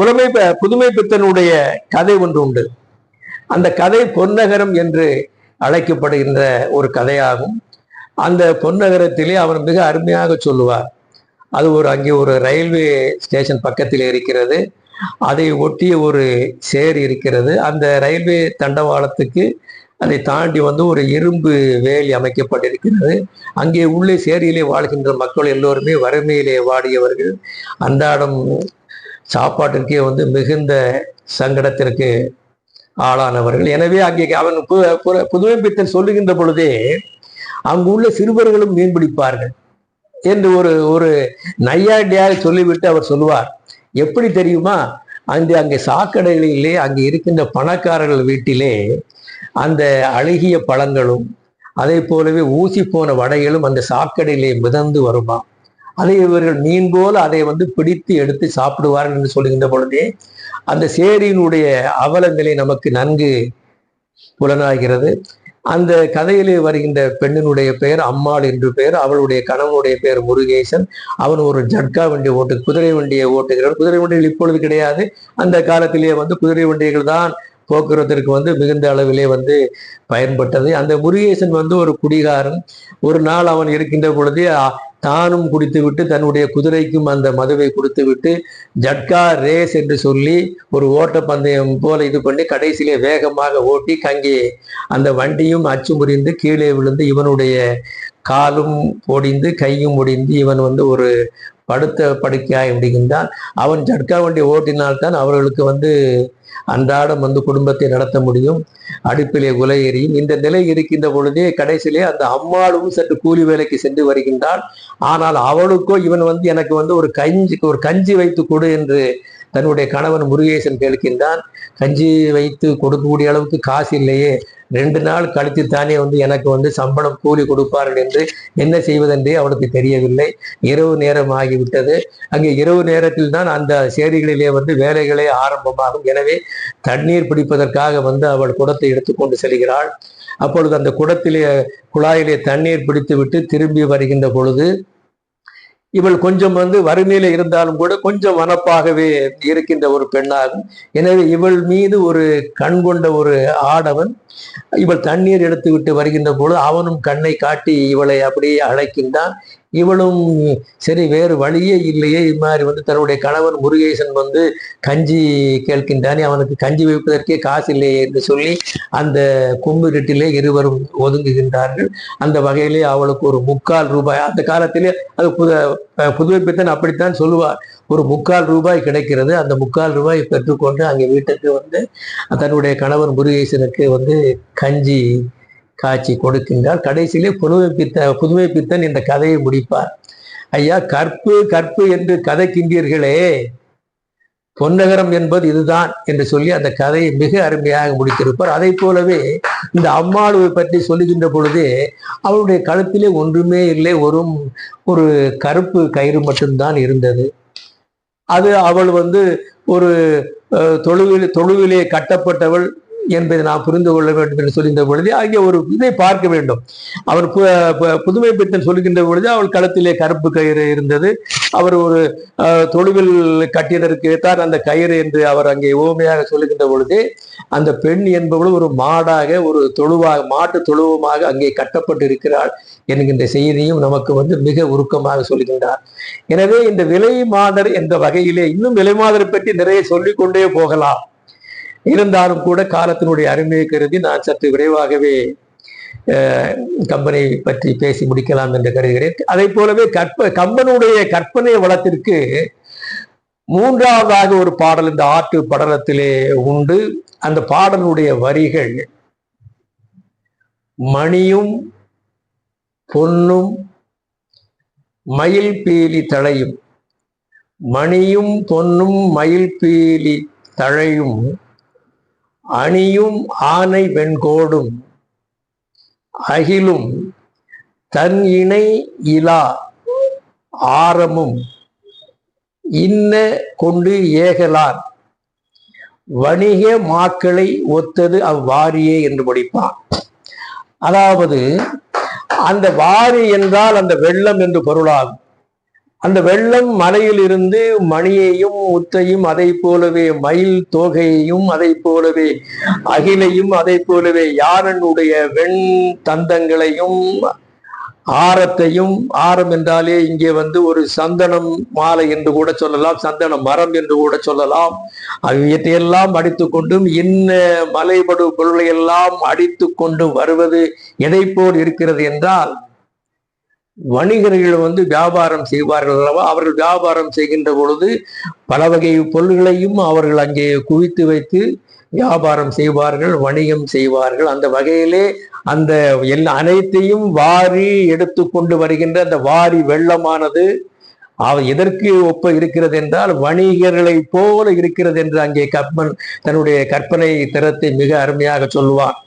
புலமை புதுமை பித்தனுடைய கதை ஒன்று உண்டு. அந்த கதை பொன்னகரம் என்று அழைக்கப்படுகின்ற ஒரு கதையாகும். அந்த பொன்னகரத்திலே அவர் மிக அருமையாக சொல்லுவார். அது ஒரு அங்கே ஒரு ரயில்வே ஸ்டேஷன் பக்கத்தில் இருக்கிறது. அதை ஒட்டிய ஒரு சேர் இருக்கிறது. அந்த ரயில்வே தண்டவாளத்துக்கு அதை தாண்டி வந்து ஒரு இரும்பு வேலி அமைக்கப்பட்டிருக்கிறது. அங்கே உள்ளே சேரியிலே வாழ்கின்ற மக்கள் எல்லோருமே வறுமையிலே வாடியவர்கள். அன்றாடம் சாப்பாட்டிற்கே வந்து மிகுந்த சங்கடத்திற்கு ஆளானவர்கள். எனவே அங்கே அவன் பு- சொல்லுகின்ற பொழுதே அங்குள்ள சிறுவர்களும் மீன் பிடிப்பார்கள் என்று ஒரு ஒரு நையாண்டியாக சொல்லிவிட்டு அவர் சொல்லுவார். எப்படி தெரியுமா? அந்த அங்கே சாக்கடைகளிலே அங்கே இருக்கின்ற பணக்காரர்கள் வீட்டிலே அந்த அழுகிய பழங்களும் அதே போலவே ஊசி போன வடைகளும் அந்த சாக்கடையிலே மிதந்து வருமா அதை இவர்கள் மீன் போல் அதை வந்து பிடித்து எடுத்து சாப்பிடுவார்கள் என்று சொல்லுகின்ற பொழுதே அந்த சேரியினுடைய அவலங்களை நமக்கு நன்கு புலனாகிறது. அந்த கதையிலே வருகின்ற பெண்ணினுடைய பெயர் அம்மாள் என்று பெயர் அவளுடைய கணவனுடைய பெயர் முருகேசன். அவன் ஒரு ஜட்கா வண்டி ஓட்டு குதிரை வண்டியை ஓட்டுகிறான். குதிரை வண்டிகள் இப்பொழுது கிடையாது. அந்த காலத்திலேயே வந்து குதிரை வண்டிகள் தான் போக்குவரத்திற்கு வந்து மிகுந்த அளவிலே வந்து பயன்பட்டது. அந்த முருகேசன் வந்து ஒரு குடிகாரன். ஒரு நாள் அவன் இருக்கின்ற பொழுதே தானும் குடித்துவிட்டு தன்னுடைய குதிரைக்கும் அந்த மதுவை கொடுத்துவிட்டு ஜட்கா ரேஸ் என்று சொல்லி ஒரு ஓட்டப்பந்தயம் போல இது பண்ணி கடைசியிலே வேகமாக ஓட்டி கங்கே அந்த வண்டியும் அச்சு முறிந்து கீழே விழுந்து இவனுடைய காலும் ஒடிந்து கையும் ஒடிந்து இவன் வந்து ஒரு படுத்த படுக்கையாய் விடுகின்றான் அவன் ஜட்கா வண்டி ஓட்டினால்தான் அவர்களுக்கு வந்து அன்றாடம் வந்து குடும்பத்தை நடத்த முடியும். அடுப்பிலே உலை எரியும். இந்த நிலை இருக்கின்ற பொழுதே கடைசியிலே அந்த அம்மாளும் சற்று கூலி வேலைக்கு சென்று வருகின்றாள். ஆனால் அவளுக்கோ இவன் வந்து எனக்கு வந்து ஒரு கஞ்சி ஒரு கஞ்சி வைத்து கொடு என்று தன்னுடைய கணவன் முருகேசன் கேட்கின்றான். கஞ்சி வைத்து கொடுக்கக்கூடிய அளவுக்கு காசு இல்லையே. ரெண்டு நாள் கழித்து தானே வந்து எனக்கு வந்து சம்பளம் கூலி கொடுப்பார்கள் என்று என்ன செய்வதென்றே அவனுக்கு தெரியவில்லை. இரவு நேரம் ஆகிவிட்டது. அங்கே இரவு நேரத்தில் தான் அந்த சேரிகளிலே வந்து வேலைகளே ஆரம்பமாகும். எனவே தண்ணீர் பிடிப்பதற்காக வந்து அவள் குடத்தை எடுத்துக்கொண்டு செல்கிறாள். அப்பொழுது அந்த குடத்திலே குழாயிலே தண்ணீர் பிடித்துவிட்டு திரும்பி வருகின்ற பொழுது இவள் கொஞ்சம் வந்து வறுமையில இருந்தாலும் கூட கொஞ்சம் வனப்பாகவே இருக்கின்ற ஒரு பெண்ணாகும். எனவே இவள் மீது ஒரு கண் கொண்ட ஒரு ஆடவன் இவள் தண்ணீர் எடுத்து விட்டு வருகின்ற பொழுது அவனும் கண்ணை காட்டி இவளை அப்படியே அழைக்கின்றான். இவளும் சரி வேறு வழியே இல்லையே. இது மாதிரி வந்து தன்னுடைய கணவன் முருகேசன் வந்து கஞ்சி கேட்கின்றானே. அவனுக்கு கஞ்சி வைப்பதற்கே காசு இல்லையே என்று சொல்லி அந்த கும்பிருட்டிலே இருவரும் ஒதுங்குகின்றார்கள். அந்த வகையிலே அவளுக்கு ஒரு முக்கால் ரூபாய் அந்த காலத்திலே அது புத புதுவை பித்தன் அப்படித்தான் சொல்லுவார். ஒரு முக்கால் ரூபாய் கிடைக்கிறது. அந்த முக்கால் ரூபாய் பெற்றுக்கொண்டு அங்கே வீட்டுக்கு வந்து தன்னுடைய கணவன் முருகேசனுக்கு வந்து கஞ்சி காட்சி கொடுக்கின்றார். கடைசியிலே புதுமை பித்த புதுமை பித்தன் இந்த கதையை முடிப்பார். ஐயா கற்பு கற்பு என்று கதைக்கின்றீர்களே. பொன்னகரம் என்பது இதுதான் என்று சொல்லி அந்த கதையை மிக அருமையாக முடித்திருப்பார். அதை போலவே இந்த அம்மாளுவை பற்றி சொல்லுகின்ற பொழுதே அவளுடைய கழுத்திலே ஒன்றுமே இல்லை. ஒரு ஒரு கருப்பு கயிறு மட்டும்தான் இருந்தது. அது அவள் வந்து ஒரு தொழுவில் தொழுவிலே கட்டப்பட்டவள். என்பதை நாம் புரிந்து கொள்ள வேண்டும் என்று சொல்கின்ற பொழுது அங்கே ஒரு இதை பார்க்க வேண்டும். அவர் பு- புதுமை பித்தன் சொல்கின்ற பொழுது அவள் களத்திலே கருப்பு கயிறு இருந்தது. அவர் ஒரு தொழுவில் கட்டியதற்கு தான் அந்த கயிறு என்று அவர் அங்கே ஓமையாக சொல்லுகின்ற பொழுது அந்த பெண் என்பவளும் ஒரு மாடாக ஒரு தொழுவாக மாட்டு தொழுவமாக அங்கே கட்டப்பட்டு இருக்கிறாள் என்கின்ற செய்தியும் நமக்கு வந்து மிக உருக்கமாக சொல்கின்றார். எனவே இந்த விலை மாதர் என்ற வகையிலே இன்னும் விலை மாதர் பற்றி நிறைய சொல்லிக்கொண்டே போகலாம். இருந்தாலும் கூட காலத்தினுடைய அருமையை கருதி நான் சற்று விரைவாகவே கம்பனை பற்றி பேசி முடிக்கலாம் என்று கருதுகிறேன். அதை போலவே கற்ப கம்பனுடைய கற்பனை வளத்திற்கு மூன்றாவதாக ஒரு பாடல் இந்த ஆற்று படலத்திலே உண்டு. அந்த பாடலுடைய வரிகள் மணியும் பொன்னும் மயில் பீலி தழையும். மணியும் பொன்னும் மயில் பீலி தழையும் அணியும் ஆனை வெண்கோடும் அகிலும் தன் இணை இலா ஆரமும் இன்ன கொண்டு ஏகலார். வணிக மாக்களை ஒத்தது அவ்வாரியே என்று படிப்பான். அதாவது அந்த வாரி என்றால் அந்த வெள்ளம் என்று பொருளாகும். அந்த வெள்ளம் மலையிலிருந்து மணியையும் முத்தையும் அதை போலவே மயில் தோகையையும் அதை போலவே அகிலையும் அதை போலவே யாரனுடைய வெண் தந்தங்களையும் ஆரத்தையும் ஆரம் என்றாலே இங்கே வந்து ஒரு சந்தனம் மாலை என்று கூட சொல்லலாம் சந்தன மரம் என்று கூட சொல்லலாம். அவ்வியத்தையெல்லாம் அடித்து கொண்டும் இன்ன மலைபடு பொருளை எல்லாம் அடித்து கொண்டு வருவது எதை போல் இருக்கிறது என்றால் வணிகர்கள் வந்து வியாபாரம் செய்வார்கள் அல்லவா? அவர்கள் வியாபாரம் செய்கின்ற பொழுது பல வகை பொருள்களையும் அவர்கள் அங்கே குவித்து வைத்து வியாபாரம் செய்வார்கள் வணிகம் செய்வார்கள். அந்த வகையிலே அந்த எல்லா அனைத்தையும் வாரி எடுத்து கொண்டு வருகின்ற அந்த வாரி வெள்ளமானது அவர் எதற்கு ஒப்ப இருக்கிறது என்றால் வணிகர்களை போல இருக்கிறது என்று அங்கே கற்பன் தன்னுடைய கற்பனை திறத்தை மிக அருமையாக சொல்வான்